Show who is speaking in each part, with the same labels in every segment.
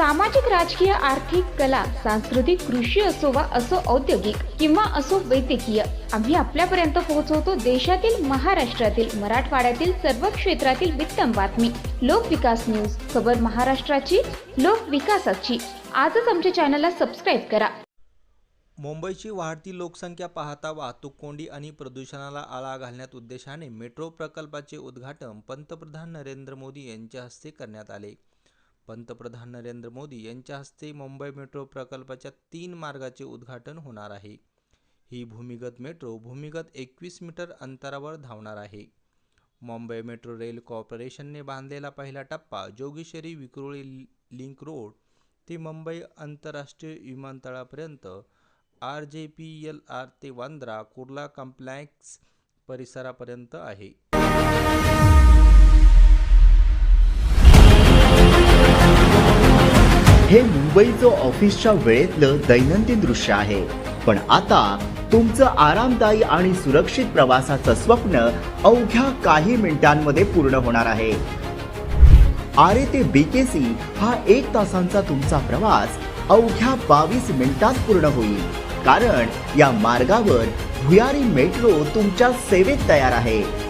Speaker 1: सामाजिक राजकीय आर्थिक कला सांस्कृतिक कृषी असो वा असो औद्योगिक किंवा असो वैद्यकीय आम्ही आपल्यापर्यंत पोहोचवतो देशातील महाराष्ट्रातील मराठवाड्यातील सर्व क्षेत्रातील वित्तम बातमी. लोकविकास न्यूज खबर महाराष्ट्राची लोकविकासाची आजच आमच्या चॅनलला सबस्क्राईब करा.
Speaker 2: मुंबईची वाढती लोकसंख्या पाहता वाहतूक कोंडी आणि प्रदूषणाला आळा घालण्यात उद्देशाने मेट्रो प्रकल्पाचे उद्घाटन पंतप्रधान नरेंद्र मोदी यांच्या हस्ते करण्यात आले. पंतप्रधान नरेंद्र मोदी यांच्या हस्ते मुंबई मेट्रो प्रकल्पाच्या तीन मार्गाचे उद्घाटन होणार आहे. ही भूमिगत मेट्रो भूमिगत एकवीस मीटर अंतरावर धावणार आहे. मुंबई मेट्रो रेल कॉर्पोरेशनने बांधलेला पहिला टप्पा जोगेश्वरी विक्रोळी लिंक रोड ते मुंबई आंतरराष्ट्रीय विमानतळापर्यंत R J P L R ते वांद्रा कुर्ला कॉम्प्लॅक्स परिसरापर्यंत आहे.
Speaker 3: मुंबईचं ऑफिसच्या वेळेतलं दैनंदिन दृश्य आहे. पण आता तुमचं आरामदायी आणि सुरक्षित प्रवासाचं स्वप्न अवघ्या काही मिनिटांमध्ये पूर्ण होणार आहे. आरे ते बीकेसी हा एक तासांचा तुमचा प्रवास अवघ्या बावीस मिनिटात पूर्ण होईल. कारण या मार्गावर भुयारी मेट्रो तुमच्या सेवेत तयार आहे.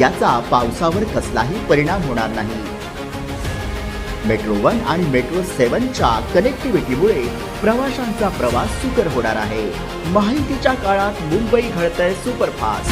Speaker 3: याचा पावसावर कसलाही परिणाम होणार नाही. मेट्रो वन आणि मेट्रो सेव्हनच्या कनेक्टिव्हिटीमुळे प्रवाशांचा प्रवास सुकर होणार आहे. माहितीच्या काळात मुंबई घडतंय सुपरफास्ट.